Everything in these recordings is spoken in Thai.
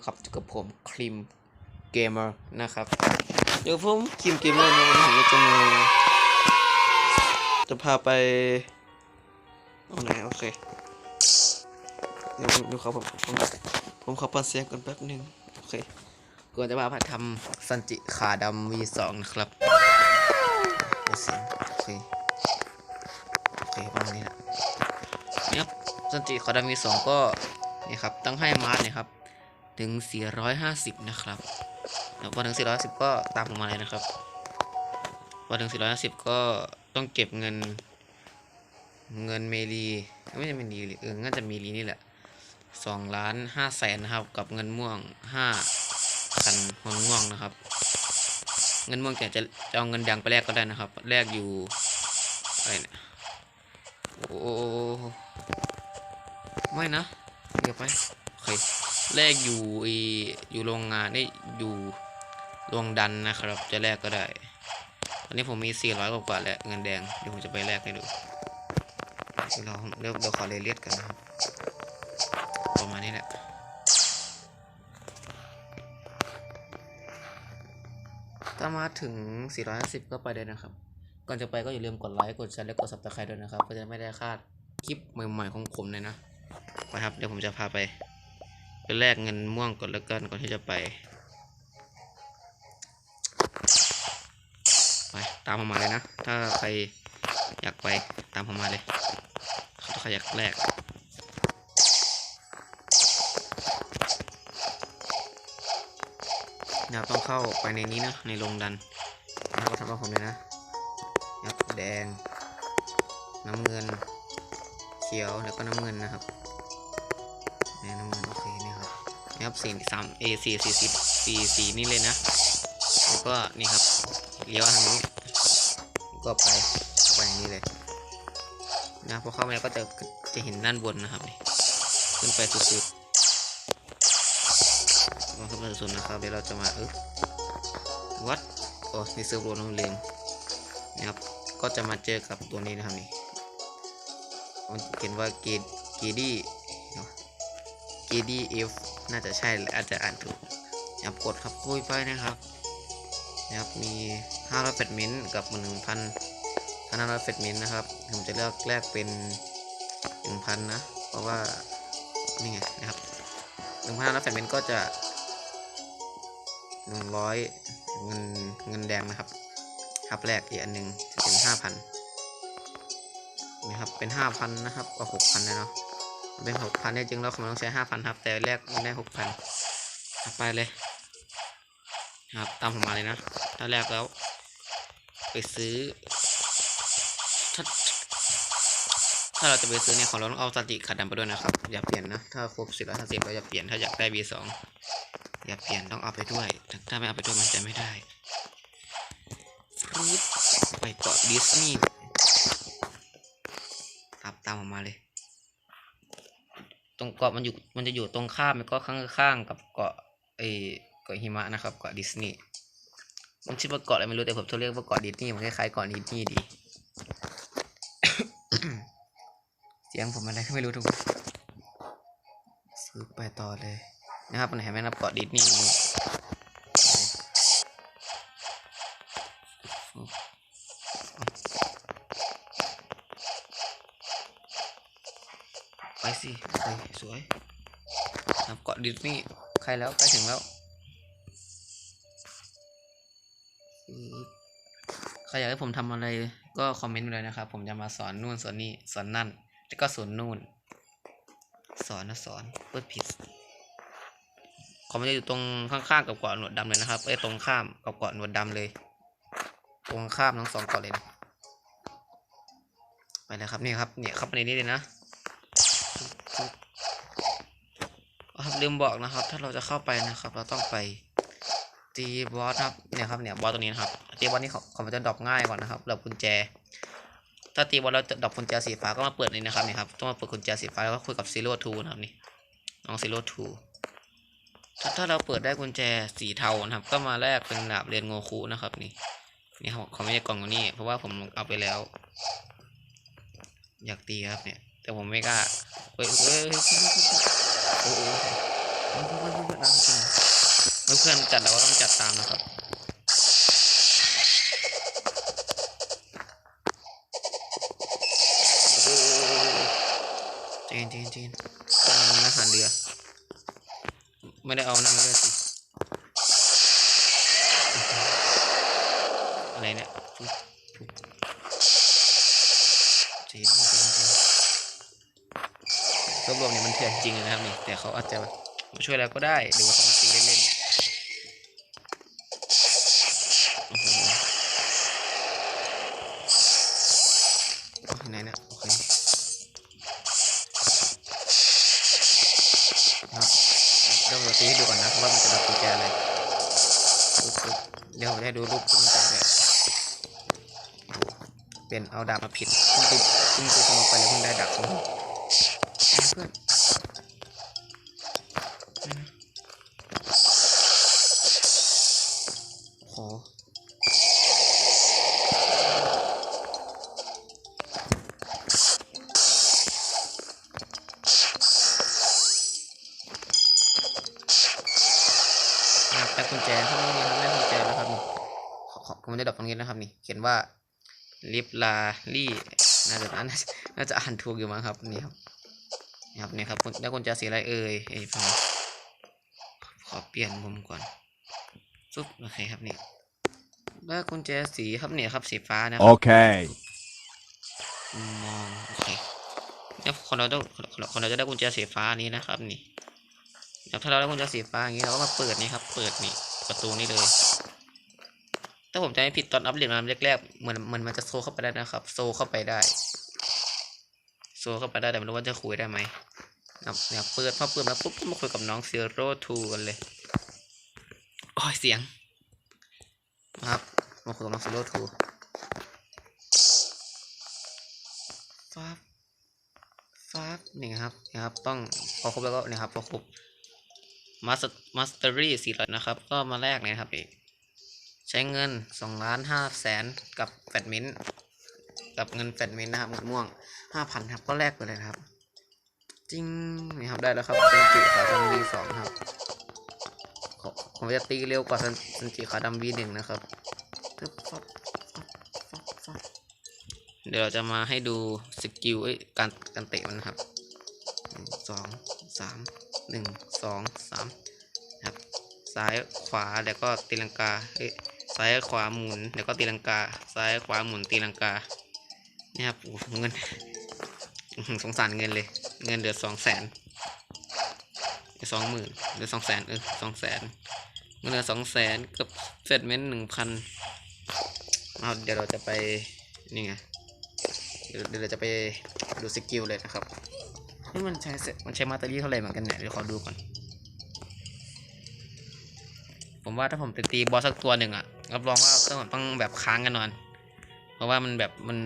นะครับกับผมครีมเกมเมอร์นะครับ เดี๋ยวผมครีมเกมเมอร์ในวันนี้จะมาจะพาไปตรงไหนโอเคเดี๋ยวดูครับผมผมผมขอปันเสียงก่อนแป๊บหนึงโอเคก่อนจะมาพาทำซันจิขาดำ V2 นะครับเสียงโอเคโอเคประมาณนี้แหละเนี่ยครับซันจิขาดำ V2 ก็นี่ครับตั้งให้มาร์ทเนี่ยครับ ถึง 450 นะครับวพอถึง 450 ก็ตามผมมาเลยนะครับพอถึง 450 ก็ต้องเก็บเงิน เงินเมลีไม่ใช่เมลีเออน่าจะเมลีนี่แหละ2ล้าน5แสนนะครับ กับเงินม่วง5คันหัวม่วงนะครับ เงินม่วงแกจะจะเอาเงินแดงไปแลกก็ได้นะครับ แลกอยู่อะไรเนี่ยโอ้ไม่นะ เดี๋ยวไปโอเค แลกอยู่ไอ้อยู่โรงงานนี่อยู่โรงดันนะครับ จะแลกก็ได้ ตอนนี้ผมมี 400 กว่ากว่าแล้วเงินแดง เดี๋ยวผมจะไปแลกให้ดูเดี๋ยวเราเดี๋ยวเดี๋ยวขอเรเลียดกันนะครับประมาณนี้แหละถ้ามาถึง 450 ก็ไปเลยนะครับ ก่อนจะไปก็อย่าลืมกดไลค์ กดแชร์ และกด subscribe ด้วยนะครับเพื่อจะไม่ได้พลาดคลิปใหม่ๆของผมเลยนะไปครับ เดี๋ยวผมจะพาไป แลกเงินม่วงก่อนแล้วกันก่อนที่จะไป ไปตามผมมาเลยนะ ถ้าใครอยากไปตามผมมาเลยถ้าใครอยากแลกเดี๋ยวต้องเข้าไปในนี้นะในโรงดันแล้วก็ทำกับผมเลยนะยับแดง น้ำเงิน เขียวแล้วก็น้ำเงินนะครับแน่น้ำเงินโอเคนี่ครับ ครับสี่สามเอสี่สี่สิบสี่สีนี่เลยนะ แล้วก็นี่ครับเลี้ยวทางนี้ ก็ไปไปอย่างนี้เลยนะพอเข้ามาแล้วก็จะจะเห็นด้านบนนะครับนี่ขึ้นไปสุดๆมาขึ้นไปสุดๆนะครับเดี๋ยวเราจะมาเออวัดโอ้นี่เซิร์ฟโรนองเลงนะครับก็จะมาเจอกับตัวนี้นะครับนี่มันเขียนว่าเกดเกดี้เกดี้เอฟ น่าจะใช่อาจจะอ่านถูกนะครับกดครับคุยไปนะครับนะครับมี 500เฟดมินต์กับ 1,000 1,500เฟดมินต์นะครับ ผมจะเลือกแลกเป็น 1,000 นะ เพราะว่า นี่ไงนะครับ 1,500เฟดมินต์ก็จะ 100 เงินเงินแดงนะครับครับแรกอีกอันหนึ่งจะเป็น 5,000นะครับเป็น 5,000 นะครับก็6,000เลยเนาะ เป็น6,000เนี่ยจริงแล้วมันต้องใช้5,000ครับ แต่แรกมันได้6,000ไปเลยครับตามผมมาเลยนะถ้าแรกแล้ว ไปซื้อถ้าถ้าเราจะไปซื้อเนี่ยของเราต้องเอาสติขัดดำไปด้วยนะครับ อย่าเปลี่ยนนะถ้าครบสี่ร้อยห้าสิบเราจะเปลี่ยนถ้าอยากได้ B2 อย่าเปลี่ยนต้องเอาไปด้วย ถ้าไม่เอาไปด้วยมันจะไม่ได้ฟรุตไปเกาะดิสนีย์ครับตามผมมาเลย ตรงเกาะมันอยู่มันจะอยู่ตรงข้ามมันก็ข้างๆกับเกาะไอเกาะหิมะนะครับเกาะดิสนีย์ผมชื่อว่าเกาะอะไรไม่รู้แต่ผมจะเรียกว่าเกาะดิสนีย์มันคล้ายๆเกาะดิสนีย์ดีเสียงผมอะไรก็ไม่รู้ทุกคนซื้อไปต่อเลยนะครับมันเห็นไหมนะครับเกาะดิสนีย์ ดิสนีย์ใครแล้วใกล้ถึงแล้ว ใครอยากให้ผมทำอะไรก็คอมเมนต์มาเลยนะครับ ผมจะมาสอนนู่นสอนนี่สอนนั่น แล้วก็สอนนู่น สอนนะสอนเปิดผิดคอมเมันจะอยู่ตรงข้างๆกับเกาะหนวดดำเลยนะครับ เอ้ยตรงข้ามกับเกาะหนวดดำเลย ตรงข้ามทั้งสองเกาะเลยนะไปเลยครับนี่ครับเนี่ยเข้าไปในนี้เลยนะครับ ลืมบอกนะครับ ถ้าเราจะเข้าไปนะครับ เราต้องไปตีบอสครับเนี่ยครับเนี่ยบอสตัวนี้นะครับตีบอสนี่เขาเขามันจะดรอปง่ายก่อนะครับดรอปกุญแจ ถ้าตีบอสแล้วจะดรอปกุญแจสีฟ้าก็มาเปิดนี่นะครับนี่ครับต้องมาเปิดกุญแจสีฟ้าแล้วก็คุยกับซีโร่ทูนะครับนี่น้องซีโร่ทูถ้าถ้าเราเปิดได้กุญแจสีเทานะครับ ก็มาแลกเป็นดาบเรียนโงคุนะครับนี่นี่เขาเขาไม่ได้กล่องตรงนี้ เพราะว่าผมเอาไปแล้ว อยากตีครับเนี่ย แต่ผมไม่กล้าเฮ้ยเฮ้ย โอ้โหเพื่อนเพื่อนเพื่อนนเอาจริงเพื่อนจัดแล้วก็ต้องจัดตามนะครับโอ้จีนจีนจีนมันอาหารเรือ ไม่ได้เอานั่งเรือสิ อะไรเนี่ยปุ๊บปุ๊บจีนจีนจีนรวบรวมเนี่ยมันเถื่อน จริงเลยนะครับนี่แต่เขาอาจจะมาช่วยเราก็ได้หรือว่าเขามาตีเล่นๆไหนนี่ยโอเคครับเดี๋ยวเราตีให้ดูก่อนนะว่ามันจะดับกุญแจอะไรเดี๋ยวผมได้ดูรูปกุญแจเลยเป็นเอาดาบมาผิดเพิ่งไปเพิ่งไปขโมยไปแล้วเพิ่งได้ดาบของผม ขอขอผมจะดับตรงนี้นะครับนี่เขียนว่าลิฟลาลี่น่าจะน่าจะน่าจะอ่านถูกอยู่มั้งครับนี่ครับนี่ครับนี่ครับได้กุญแจสีอะไรเอ่ยเอ้ยฟังขอเปลี่ยนมุมก่อนซุปโอเคครับนี่ได้กุญแจสีครับเนี่ยครับสีฟ้านะครับ Okay. มองโอเคเนี่ยคนเราต้องคนคนเราจะได้กุญแจสีฟ้านี้นะครับนี่ครับถ้าเราได้กุญแจสีฟ้าอย่างนี้เราก็มาเปิดนี่ครับ เปิดนี่ประตูนี่เลย ถ้าผมจะไม่ผิดตอนอัปเดตมาแรกๆเหมือนเหมือนมันจะโซเข้าไปได้นะครับ โซเข้าไปได้ โซเข้าไปได้แต่ไม่รู้ว่าจะคุยได้ไหมนะครับเนี่ยเปิดพอเปิดมาปุ๊บก็มาคุยกับน้อง Zero Two กันเลยโอ้ยเสียงนะครับมาคุยกับน้อง Zero Two ฟ้าบฟ้าบนี่ครับนะครับ ต้องพอครบแล้วก็นี่ครับพอครบมาสมาสเตอรี่สี่ร้อยนะครับ ก็มาแลกเลยนะครับอีก ใช้เงินสองล้านห้าแสนกับแฟดมินกับเงินแฟดมินนะครับเงินม่วงห้าพันครับก็แลกไปเลยครับ จริงนี่ครับได้แล้วครับเป็นจิขาดำวีสองครับผมจะตีเร็วกว่าสันจิขาดำวีหนึ่งนะครับเดี๋ยวเราจะมาให้ดูสกิลเอ้การการเตะมันนะครับสองสามหนึ่งสองสามนะครับซ้ายขวาแล้วก็ตีลังกาเอ้ย ซ้ายขวาหมุนแล้วก็ตีลังกา ซ้ายขวาหมุนตีลังกาเนี่ยครับโอ้เงินสงสารเงินเลย เงินเดือนสองแสนสองหมื่นหรือสองแสนเออสองแสนเงินเดือนสองแสนกับเซตเมนต์หนึ่งพันเอาเดี๋ยวเราจะไปนี่ไงเดี๋ยวเราจะไปดูสกิลเลยนะครับนี่มันใช้มันใช้มาตอรี่เท่าไหร่เหมือนกันเนี่ยเดี๋ยวขอดูก่อน ผมว่าถ้าผมไปตีบอสสักตัวหนึ่งอะ รับรองว่าต้องต้องแบบค้างกันนอน เพราะว่ามันแบบมัน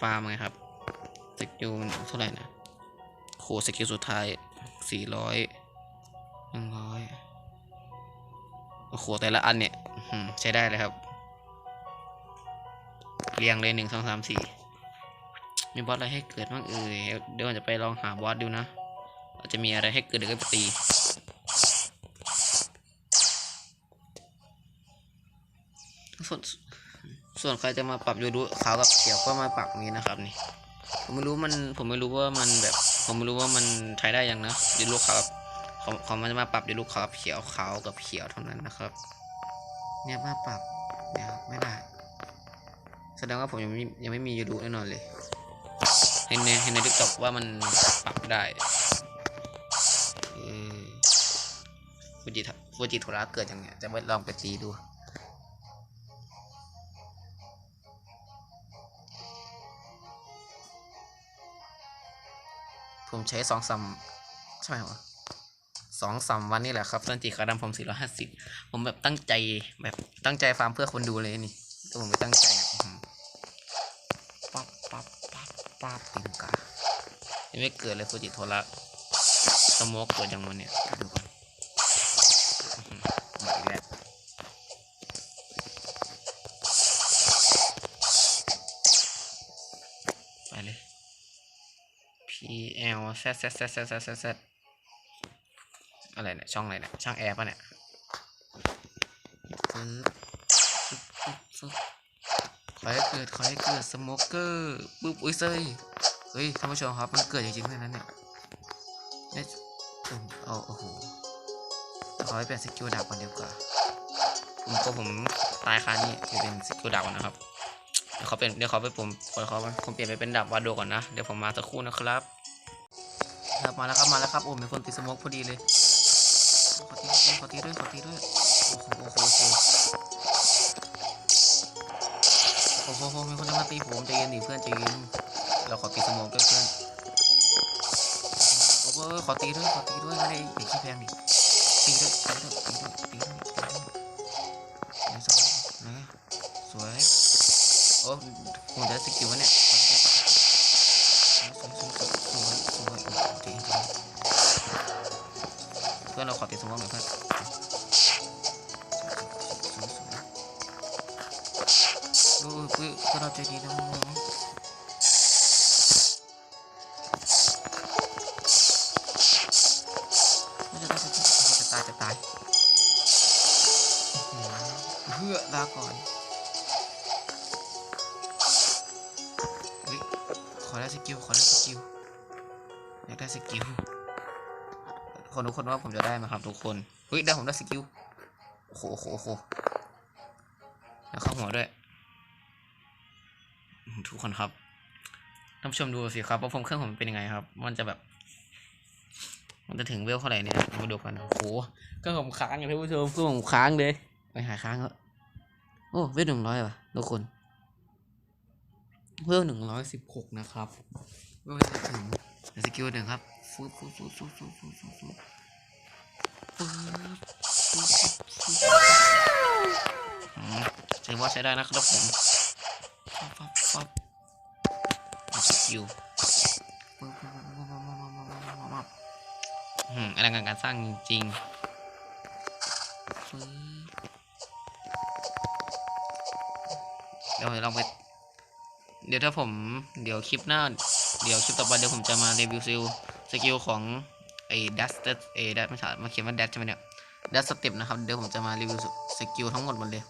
ฟาร์มไงครับสกิลมันเท่าไหร่นะโหสกิลสุดท้ายสี่ร้อยหนึ่งร้อยโอ้โหแต่ละอันเนี่ยใช้ได้เลยครับ เรียงเลยหนึ่งสองสามสี่มีบอสอะไรให้เกิดบ้างเอ่ยเดี๋ยวจะไปลองหาบอสดูนะอาจจะมีอะไรให้เกิดเดี๋ยวก็ไปตี ส่วนส่วนใครจะมาปรับยูรุขาวกับเขียวก็มาปรับนี้นะครับนี่ผมไม่รู้มันผมไม่รู้ว่ามันแบบ ผมไม่รู้ว่ามันใช้ได้ยังนะยูรุขาวกับเขาเขามันจะมาปรับยูรุขาวกับเขียวขาวกับเขียวเท่านั้นนะครับ เนี่ยมาปรับเนี่ยครับไม่ได้แสดงว่าผมยังไม่ยังไม่มียูรุแน่นอนเลยเห็นในเห็นในทิกตอกว่ามันปรับได้ฟูจิทฟูจิโทระเกิดอย่างเงี้ยจะไปลองไปตีดู ผมใช้สองสามใช่ไหมวะสองสามวันนี่แหละครับสันจิขาดำผมสี่ร้อยห้าสิบผมแบบตั้งใจแบบตั้งใจฟาร์มเพื่อคนดูเลยนี่แต่ผมไม่ตั้งใจปั๊บปั๊บปั๊บปั๊บตีลังกายังไม่เกิดเลยฟูจิโทระสโมกเกิดยังวันเนี่ยดูก่อนหมาอีกแล้วไปเลย P L Z Z Z Z Z Z Z อะไรอะไรเนี่ยช่องอะไรเนี่ยช่างแอร์ป่ะเนี่ยปึ๊บปึ๊บปึ๊บปึ๊บขอให้เกิดขอให้เกิดสโมเกอร์ปึ๊บอุ้ยเซยเฮ้ยท่านผู้ชมครับมันเกิดจริงๆเลยนะเนี่ยเนี่ยอืมเอาโอ้โหขอให้เป็นสกิลดาบก่อนดีกว่าผมก็ผมตายคานี้จะเป็นสกิลดาบก่อนนะครับ เดี๋ยวเขาเป็นเดี๋ยวเขาไปผมเดี๋ยวเขาผมเปลี่ยนไปเป็นดาบวาโดก่อนนะ เดี๋ยวผมมาสักครู่นะครับครับมาแล้วครับมาแล้วครับโอ้มีคนติดสโมกพอดีเลยขอตีขอตีด้วยขอตีด้วยโอ้โหโอ้โหโอ้โหโอ้โหมีคนจะมาตีผมใจเย็นดิเพื่อนใจเย็นเราขอตีสโมกด้วยเพื่อนโอ้โหขอตีด้วยขอตีด้วยไม่ได้อย่าขี้แพงดิตีด้วยตีด้วยตีด้วยตีด้วยตีด้วยไหนสองไหนสวย โอ้ผมจะสกิลวะเนี่ยเพื่อนเราขอติดสมมติเหมือนเพื่อนเพื่อนเราจะดีนะจะตายจะตายเพื่อลาก่อน สกิลขอได้สกิลอยากได้สกิลคนทุกคนว่าผมจะได้ไหมครับทุกคนเฮ้ยได้ผมได้สกิลโอ้โหโอ้โหโอ้โหแล้วเข้าหัวด้วยทุกคนครับท่านผู้ชมดูสิครับว่าผมเครื่องผมเป็นยังไงครับ มันจะแบบ มันจะถึงเวลเท่าไหร่เนี่ยมาดูกันโอ้โหเครื่องผมค้างอยู่ท่านผู้ชมเครื่องผมค้างเลยไปหายค้างแล้วโอ้เวลหนึ่งร้อยว่ะทุกคน เวลหนึ่งร้อยสิบหกนะครับเวลจะถึงสกิลหนึ่งครับฟูฟูฟูฟูฟูฟูฟูฟูฟูฟูฟูอืมถือว่าใช้ได้นะครับผมฟับฟับฟับเอาสกิลปึ๊บปึ๊บปึ๊บปึ๊บปึ๊บปึ๊บปึ๊บปึ๊บปึ๊บอืมอลังการการสร้างจริงๆปึ๊บเดี๋ยวลองไป ดี๋ยวถ้าผมเดี๋ยวคลิปหน้า เดี๋ยวคลิปต่อไปเดี๋ยวผมจะมารีวิวซิลสกิลของไอ้ดัสเตเอ้ดัสไม่ใช่มาเขียนว่าดัสใช่ไหมเนี่ยดัสสเต็ปนะครับเดี๋ยวผมจะมารีวิวสกิลทั้งหมดหมดเลย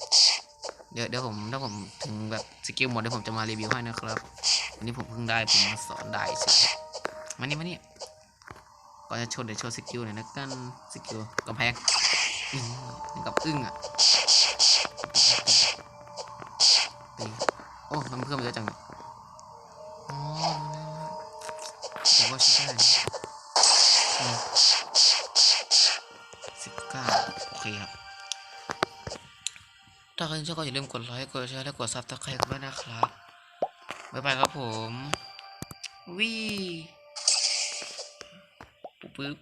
เดี๋ยวเดี๋ยวผมถ้าผมถึงแบบสกิลหมดเดี๋ยวผมจะมารีวิวให้นะครับอันนี้ผมเพิ่งได้ผมมาสอนได้สิมานี่มานี่ก่อนจะโชว์เดี๋ยวโชว์สกิลหน่อยนะกันสกิลกำแพงนี่กับอึ้งอะโอ้มันเพิ่มเยอะจังเลย อ๋อแล้วผมว่าใช้ได้นะสิบเก้าโอเคครับ ถ้าใครชอบก็อย่าลืมกดไลค์ กดแชร์และกดซับสไครต์กันด้วยนะครับ บ๊ายบายครับผม วี่ปุ๊บ